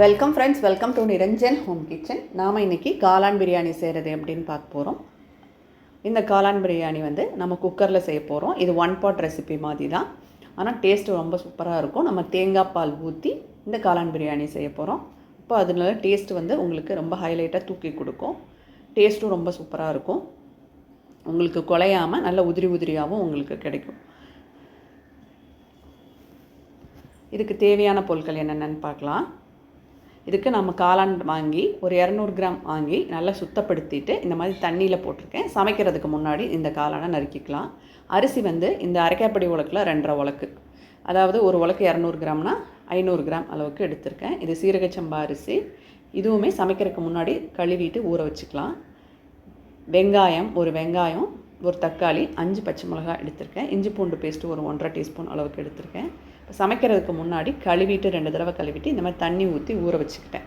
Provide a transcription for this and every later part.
Welcome friends welcome to Niranjan home kitchen நாம் இன்றைக்கி காளான் பிரியாணி செய்கிறது அப்படின்னு பார்க்க போகிறோம் இந்த காளான் பிரியாணி வந்து நம்ம குக்கரில் செய்ய போகிறோம் இது ஒன் பாட் ரெசிபி மாதிரி தான் ஆனால் டேஸ்ட்டு ரொம்ப சூப்பராக இருக்கும். நம்ம தேங்காய் பால் ஊற்றி இந்த காளான் பிரியாணி செய்ய போகிறோம் இப்போ அதனால டேஸ்ட் வந்து உங்களுக்கு ரொம்ப ஹைலைட்டாக தூக்கி கொடுக்கும். டேஸ்ட்டும் ரொம்ப சூப்பராக இருக்கும். உங்களுக்கு குலையாமல் நல்ல உதிரி உதிரியாகவும் உங்களுக்கு கிடைக்கும். இதுக்கு தேவையான பொருட்கள் என்னென்னு பார்க்கலாம். இதுக்கு நம்ம காளான் வாங்கி ஒரு இரநூறு கிராம் வாங்கி நல்லா சுத்தப்படுத்திட்டு இந்த மாதிரி தண்ணியில் போட்டிருக்கேன். சமைக்கிறதுக்கு முன்னாடி இந்த காளானை நறுக்கிக்கலாம். அரிசி வந்து இந்த அரைக்காப்படி உலக்கில் ரெண்டரை உலக்கு. அதாவது ஒரு உலக்கு இரநூறு கிராம்னா ஐநூறு கிராம் அளவுக்கு எடுத்திருக்கேன். இது சீரக சம்பா அரிசி. இதுவுமே சமைக்கிறதுக்கு முன்னாடி கழுவிட்டு ஊற வச்சுக்கலாம். வெங்காயம் ஒரு வெங்காயம் ஒரு தக்காளி அஞ்சு பச்சை மிளகாய் எடுத்திருக்கேன். இஞ்சி பூண்டு பேஸ்ட்டு ஒரு ஒன்றரை டீஸ்பூன் அளவுக்கு எடுத்திருக்கேன். சமைக்கிறதுக்கு முன்னாடி கழுவிட்டு ரெண்டு தடவை கழுவிட்டு இந்த மாதிரி தண்ணி ஊற்றி ஊற வச்சுக்கிட்டேன்.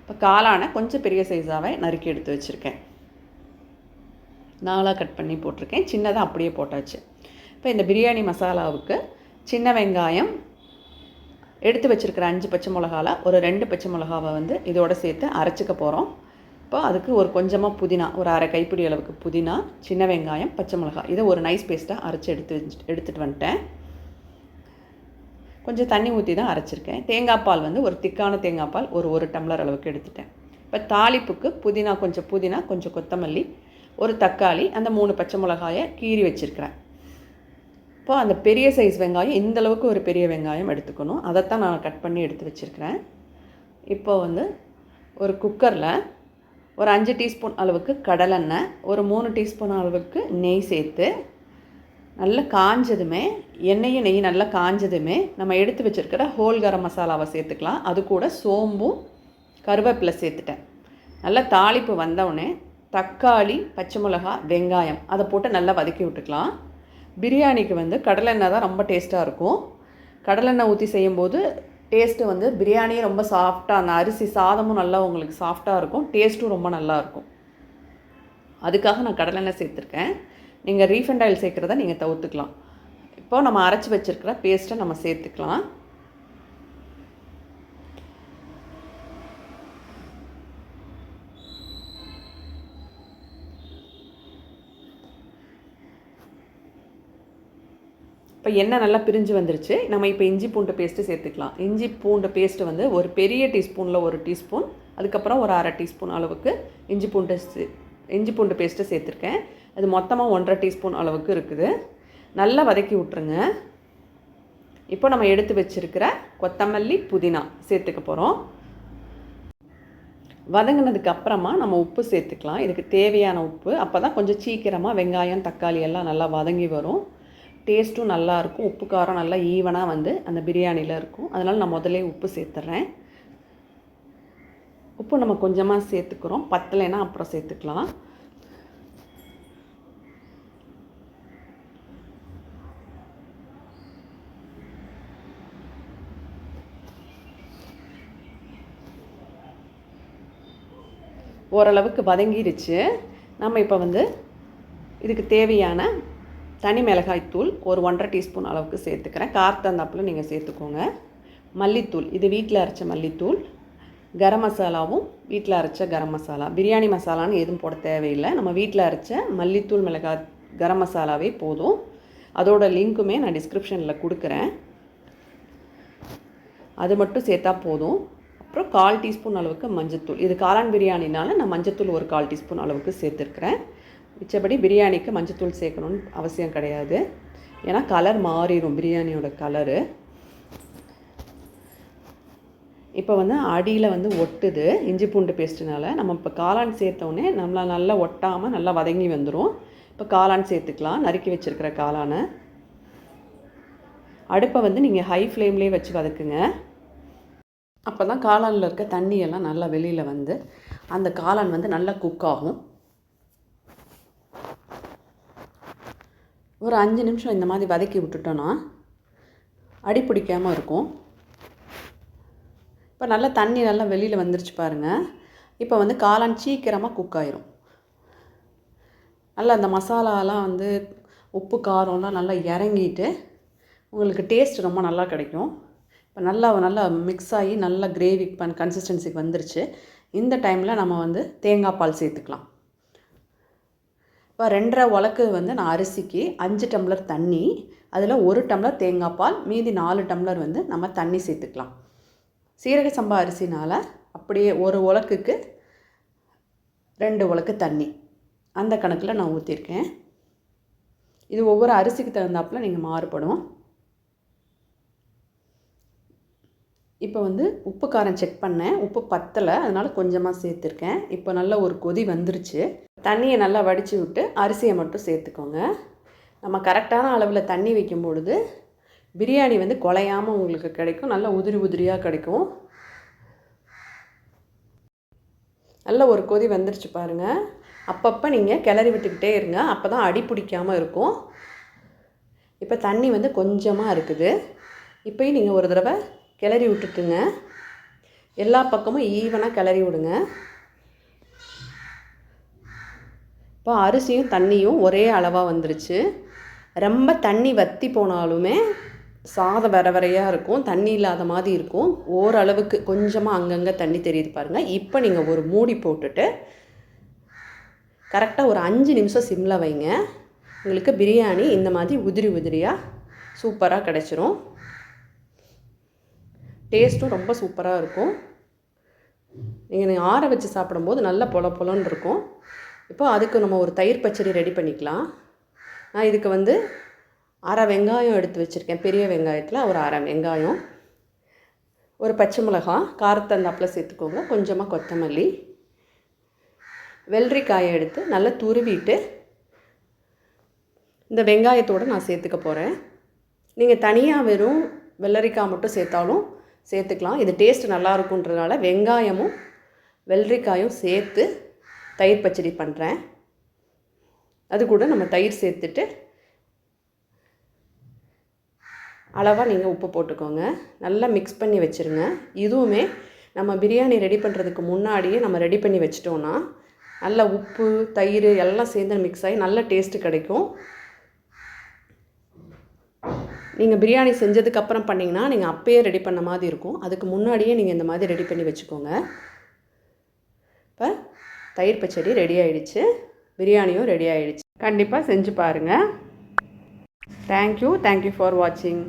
இப்போ காளானை கொஞ்சம் பெரிய சைஸாகவே நறுக்கி எடுத்து வச்சுருக்கேன். நாலாக கட் பண்ணி போட்டிருக்கேன். சின்னதாக அப்படியே போட்டாச்சு. இப்போ இந்த பிரியாணி மசாலாவுக்கு சின்ன வெங்காயம் எடுத்து வச்சுருக்கிற அஞ்சு பச்சை மிளகாவில் ஒரு ரெண்டு பச்சை மிளகாவை வந்து இதோட சேர்த்து அரைச்சிக்க போகிறோம் இப்போ அதுக்கு ஒரு கொஞ்சமாக புதினா ஒரு அரை கைப்பிடி அளவுக்கு புதினா சின்ன வெங்காயம் பச்சை மிளகாய் இதை ஒரு நைஸ் பேஸ்ட்டாக அரைச்சி எடுத்து எடுத்துகிட்டு வந்துட்டேன். கொஞ்சம் தண்ணி ஊற்றி தான் அரைச்சிருக்கேன். தேங்காய் பால் வந்து ஒரு திக்கான தேங்காய் பால் ஒரு ஒரு டம்ளர் அளவுக்கு எடுத்துட்டேன். இப்போ தாளிப்புக்கு புதினா கொஞ்சம் புதினா கொஞ்சம் கொத்தமல்லி ஒரு தக்காளி அந்த மூணு பச்சை மிளகாயை கீறி வச்சுருக்கிறேன். இப்போ அந்த பெரிய சைஸ் வெங்காயம் இந்த அளவுக்கு ஒரு பெரிய வெங்காயம் எடுத்துக்கணும். அதைத்தான் நான் கட் பண்ணி எடுத்து வச்சுருக்கிறேன். இப்போ வந்து ஒரு குக்கரில் ஒரு அஞ்சு டீஸ்பூன் அளவுக்கு கடலெண்ணெய் ஒரு மூணு டீஸ்பூன் அளவுக்கு நெய் சேர்த்து நல்லா காஞ்சதுமே எண்ணெயும் நெய் நல்லா காஞ்சதுமே நம்ம எடுத்து வச்சுருக்கிற ஹோல் கரம் மசாலாவை சேர்த்துக்கலாம். அது கூட சோம்பும் கருவேப்பிலை சேர்த்துட்டேன். நல்லா தாளிப்பு வந்தவுடனே தக்காளி பச்சை மிளகா வெங்காயம் அதை போட்டு நல்லா வதக்கி விட்டுக்கலாம். பிரியாணிக்கு வந்து கடலெண்ணெய் தான் ரொம்ப டேஸ்ட்டாக இருக்கும். கடலெண்ணெய் ஊற்றி செய்யும்போது டேஸ்ட்டு வந்து பிரியாணியும் ரொம்ப சாஃப்டாக அந்த அரிசி சாதமும் நல்லா உங்களுக்கு சாஃப்டாக இருக்கும். டேஸ்ட்டும் ரொம்ப நல்லாயிருக்கும் அதுக்காக நான் கடலெண்ணெய் சேர்த்துருக்கேன். நீங்கள் ரீஃபண்ட் ஆயில் சேர்க்குறத நீங்கள் தவிர்த்துக்கலாம். இப்போது நம்ம அரைச்சி வச்சுருக்கிற பேஸ்ட்டை நம்ம சேர்த்துக்கலாம். இப்போ எண்ணெய் நல்லா பிரிஞ்சு வந்துருச்சு. நம்ம இப்போ இஞ்சி பூண்டு பேஸ்ட்டு சேர்த்துக்கலாம். இஞ்சி பூண்டு பேஸ்ட்டு வந்து ஒரு பெரிய டீஸ்பூனில் ஒரு டீஸ்பூன் அதுக்கப்புறம் ஒரு அரை டீஸ்பூன் அளவுக்கு இஞ்சி பூண்டு இஞ்சி பூண்டு பேஸ்ட்டு சேர்த்துருக்கேன். அது மொத்தமாக ஒன்றரை டீஸ்பூன் அளவுக்கு இருக்குது. நல்லா வதக்கி விட்ருங்க இப்போ நம்ம எடுத்து வச்சுருக்கிற கொத்தமல்லி புதினா சேர்த்துக்க போகிறோம் வதங்கினதுக்கு அப்புறமா நம்ம உப்பு சேர்த்துக்கலாம். இதுக்கு தேவையான உப்பு. அப்போ தான் கொஞ்சம் சீக்கிரமாக வெங்காயம் தக்காளி எல்லாம் நல்லா வதங்கி வரும். டேஸ்ட்டும் நல்லாயிருக்கும் உப்பு காரம் நல்லா ஈவனாக வந்து அந்த பிரியாணியில் இருக்கும். அதனால் நான் முதல்ல உப்பு சேர்த்துட்றேன் உப்பு நம்ம கொஞ்சமாக சேர்த்துக்கிறோம். பத்தலைன்னா அப்புறம் சேர்த்துக்கலாம். ஓரளவுக்கு வதங்கிருச்சு. நம்ம இப்போ வந்து இதுக்கு தேவையான தனி மிளகாய் தூள் ஒரு ஒன்றரை டீஸ்பூன் அளவுக்கு சேர்த்துக்கிறேன். கார்த்தந்தாப்பில் நீங்கள் சேர்த்துக்கோங்க. மல்லித்தூள் இது வீட்டில் அரைச்ச மல்லித்தூள். கரம் மசாலாவும் வீட்டில் அரைச்ச கரம் மசாலா. பிரியாணி மசாலான்னு எதுவும் போட தேவையில்லை. நம்ம வீட்டில் அரைச்ச மல்லித்தூள் மிளகாய் கரம் மசாலாவே போதும். அதோட லிங்க்குமே நான் டிஸ்கிரிப்ஷனில் கொடுக்குறேன். அது மட்டும் சேர்த்தா போதும். அப்புறம் கால் டீஸ்பூன் அளவுக்கு மஞ்சத்தூள். இது காளான் பிரியாணினால நான் மஞ்சத்தூள் ஒரு கால் டீஸ்பூன் அளவுக்கு சேர்த்துருக்குறேன். மிச்சபடி பிரியாணிக்கு மஞ்சத்தூள் சேர்க்கணும்னு அவசியம் கிடையாது. ஏன்னா கலர் மாறிடும் பிரியாணியோட கலரு இப்போ வந்து அடியில் வந்து ஒட்டுது இஞ்சி பூண்டு பேஸ்ட்டுனால நம்ம இப்போ காளான் சேர்த்தோடனே நம்மளை நல்லா ஒட்டாமல் நல்லா வதங்கி வந்துடும் இப்போ காளான் சேர்த்துக்கலாம். நறுக்கி வச்சுருக்கிற காளானை. அடுப்பை வந்து நீங்கள் ஹை ஃப்ளேம்லேயே வச்சு வதக்குங்க. அப்போ தான் காளானில் இருக்க தண்ணியெல்லாம் நல்லா வெளியில் வந்து அந்த காளான் வந்து நல்லா குக் ஆகும். ஒரு அஞ்சு நிமிஷம் இந்த மாதிரி வதக்கி விட்டுட்டோன்னா அடி பிடிக்காமல் இருக்கும். இப்போ நல்லா தண்ணி நல்லா வெளியில் வந்துருச்சு பாருங்கள் இப்போ வந்து காளான் சீக்கிரமாக குக் ஆயிரும். நல்லா அந்த மசாலாலாம் வந்து உப்பு காரம்லாம் நல்லா இறங்கிட்டு உங்களுக்கு டேஸ்ட் ரொம்ப நல்லா கிடைக்கும். இப்போ நல்லா நல்லா மிக்ஸ் ஆகி நல்லா கிரேவி பண் கன்சிஸ்டன்சிக்கு வந்துருச்சு. இந்த டைமில் நம்ம வந்து தேங்காய் பால் சேர்த்துக்கலாம். இப்போ ரெண்டரை உலக்கு வந்து நான் அரிசிக்கு அஞ்சு டம்ளர் தண்ணி அதில் ஒரு டம்ளர் தேங்காய் பால் மீதி நாலு டம்ளர் வந்து நம்ம தண்ணி சேர்த்துக்கலாம். சீரக சம்பா அரிசினால் அப்படியே ஒரு உலக்குக்கு ரெண்டு உலக்கு தண்ணி. அந்த கணக்கில் நான் ஊற்றிருக்கேன் இது ஒவ்வொரு அரிசிக்கு தகுந்தாப்பில் நீங்கள் மாறுபடும். இப்போ வந்து உப்பு காரம் செக் பண்ணேன். உப்பு பத்தலை அதனால் கொஞ்சமாக சேர்த்துருக்கேன். இப்போ நல்லா ஒரு கொதி வந்துருச்சு. தண்ணியை நல்லா வடித்து விட்டு அரிசியை மட்டும் சேர்த்துக்கோங்க. நம்ம கரெக்டான அளவில் தண்ணி வைக்கும் பொழுது பிரியாணி வந்து குலையாமல் உங்களுக்கு கிடைக்கும். நல்லா உதிரி உதிரியாக கிடைக்கும். நல்ல ஒரு கொதி வந்துருச்சு பாருங்கள் அப்பப்போ நீங்கள் கிளறி விட்டுக்கிட்டே இருங்க. அப்போ தான் அடி பிடிக்காமல் இருக்கும். இப்போ தண்ணி வந்து கொஞ்சமாக இருக்குது. இப்போயும் நீங்கள் ஒரு தடவை கிளறி விட்டுட்டுங்க. எல்லா பக்கமும் ஈவனாக கிளறி விடுங்க. இப்போ அரிசியும் தண்ணியும் ஒரே அளவாக வந்துருச்சு. ரொம்ப தண்ணி வற்றி போனாலுமே சாதம் வர வரையாக இருக்கும். தண்ணி இல்லாத மாதிரி இருக்கும். ஓரளவுக்கு கொஞ்சமாக அங்கங்கே தண்ணி தெரியுது பாருங்கள் இப்போ நீங்கள் ஒரு மூடி போட்டுட்டு கரெக்டாக ஒரு அஞ்சு நிமிஷம் சிம்மில் வைங்க. உங்களுக்கு பிரியாணி இந்த மாதிரி உதிரி உதிரியாக சூப்பராக கிடச்சிரும். டேஸ்ட்டும் ரொம்ப சூப்பராக இருக்கும். நீங்கள் ஆற வச்சு சாப்பிடும்போது நல்ல பொல பொலன்னு இருக்கும். இப்போ அதுக்கு நம்ம ஒரு தயிர் பச்சடி ரெடி பண்ணிக்கலாம். நான் இதுக்கு வந்து அரை வெங்காயம் எடுத்து வச்சுருக்கேன். பெரிய வெங்காயத்தில் ஒரு அரை வெங்காயம். ஒரு பச்சை மிளகாய் காரத்தை அந்தாப்பில் சேர்த்துக்கோங்க. கொஞ்சமாக கொத்தமல்லி. வெள்ளரிக்காயை எடுத்து நல்லா துருவிட்டு இந்த வெங்காயத்தோடு நான் சேர்த்துக்க போகிறேன் நீங்கள் தனியாக வெறும் வெள்ளரிக்காய் மட்டும் சேர்த்தாலும் சேர்த்துக்கலாம். இது டேஸ்ட் நல்லா இருக்குன்றதுனால வெங்காயமும் வெள்ளரிக்காயும் சேர்த்து தயிர் பச்சடி பண்ணுறேன் அது கூட நம்ம தயிர் சேர்த்துட்டு அளவாக நீங்கள் உப்பு போட்டுக்கோங்க. நல்லா மிக்ஸ் பண்ணி வச்சுருங்க. இதுவுமே நம்ம பிரியாணி ரெடி பண்ணுறதுக்கு முன்னாடியே நம்ம ரெடி பண்ணி வச்சிட்டோன்னா நல்ல உப்பு தயிர் எல்லாம் சேர்ந்து மிக்ஸ் ஆகி நல்ல டேஸ்ட்டு கிடைக்கும். நீங்கள் பிரியாணி செஞ்சதுக்கப்புறம் பண்ணிங்கன்னா நீங்கள் அப்போயே ரெடி பண்ண மாதிரி இருக்கும். அதுக்கு முன்னாடியே நீங்கள் இந்த மாதிரி ரெடி பண்ணி வச்சுக்கோங்க. இப்போ தயிர் பச்சடி ரெடி ஆகிடுச்சு பிரியாணியும் ரெடி ஆகிடுச்சு கண்டிப்பாக செஞ்சு பாருங்கள் தேங்க்யூ தேங்க்யூ ஃபார் வாட்சிங்